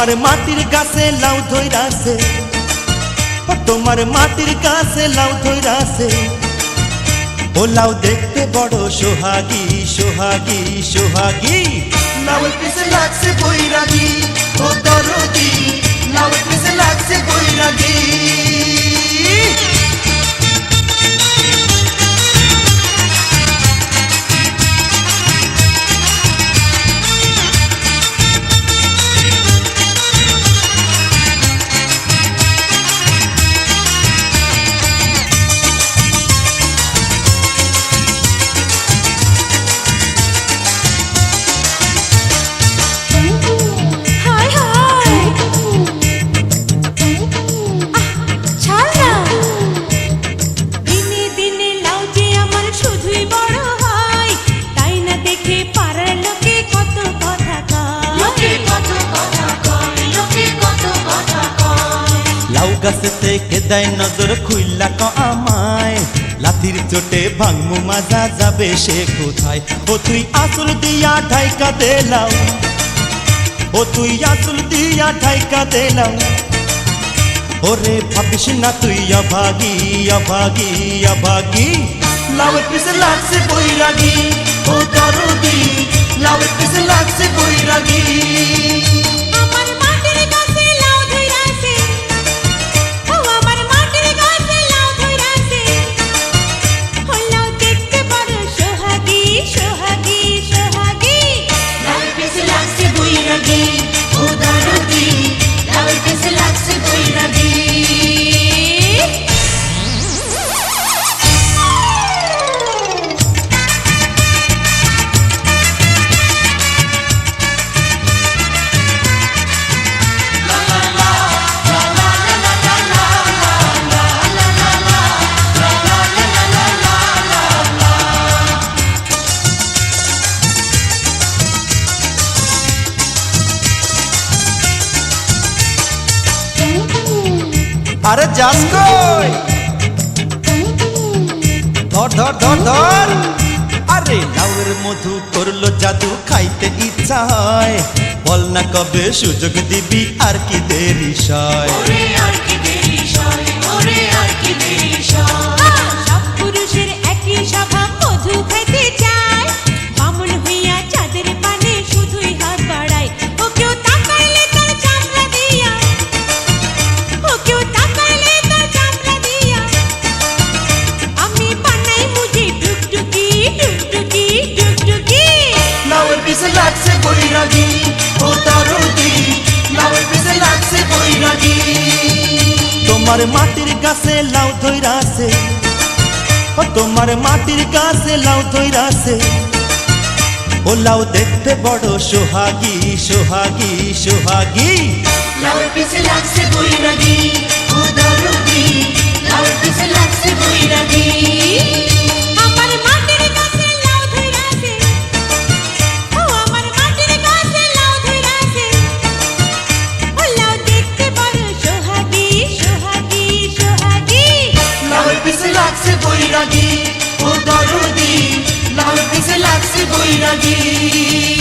তোমার মাটির কাছে লাউ ধৈরাছে। তোমার মাটির গাছে লাউ ধৈরাছে। ও লাউ দেখতে বড় সোহাগী সোহাগী সোহাগী। লাউ পিছে লাগছে বৈরাগী ও দরদি। লাউ পিছে গাছে থেকে দেয় নজর, খুইলা ক আমায়। লাতির চোটে ভাঙমু, মাজা যাবে সে কোথায়? ও তুই আসল দিয়া ঠাইকা দে লাউ ও তুই আসল দিয়া ঠাইকা দে লাউ ওরে ভাবিস না তুই অভাগী অভাগী অভাগী। লাউয়ের পিছে লাগছে বৈরাগী, ও দরদি লাউয়ের পিছে লাগছে বৈরাগী। আরে যাস কই? ধর ধর ধর ধর। আরে লাউয়ের মধু করল জাদু, খাইতে ইচ্ছা হয়। বল না কবে সুযোগ দিবি আর কি দেরি সয়? আর কি দেরি সয় আর কি দেরি সয়। তোমার মাটির গাছে লাউ ধইরাছে ও তোমার মাটির গাছে লাউ ধইরাছে ও লাউ দেখতে বড় সোহাগী সোহাগী, সোহাগি। লাউ পিছে লাগছে বৈরাগী ও দরদি লাউ পিছে লাগছে বৈরাগী। বৈরাগী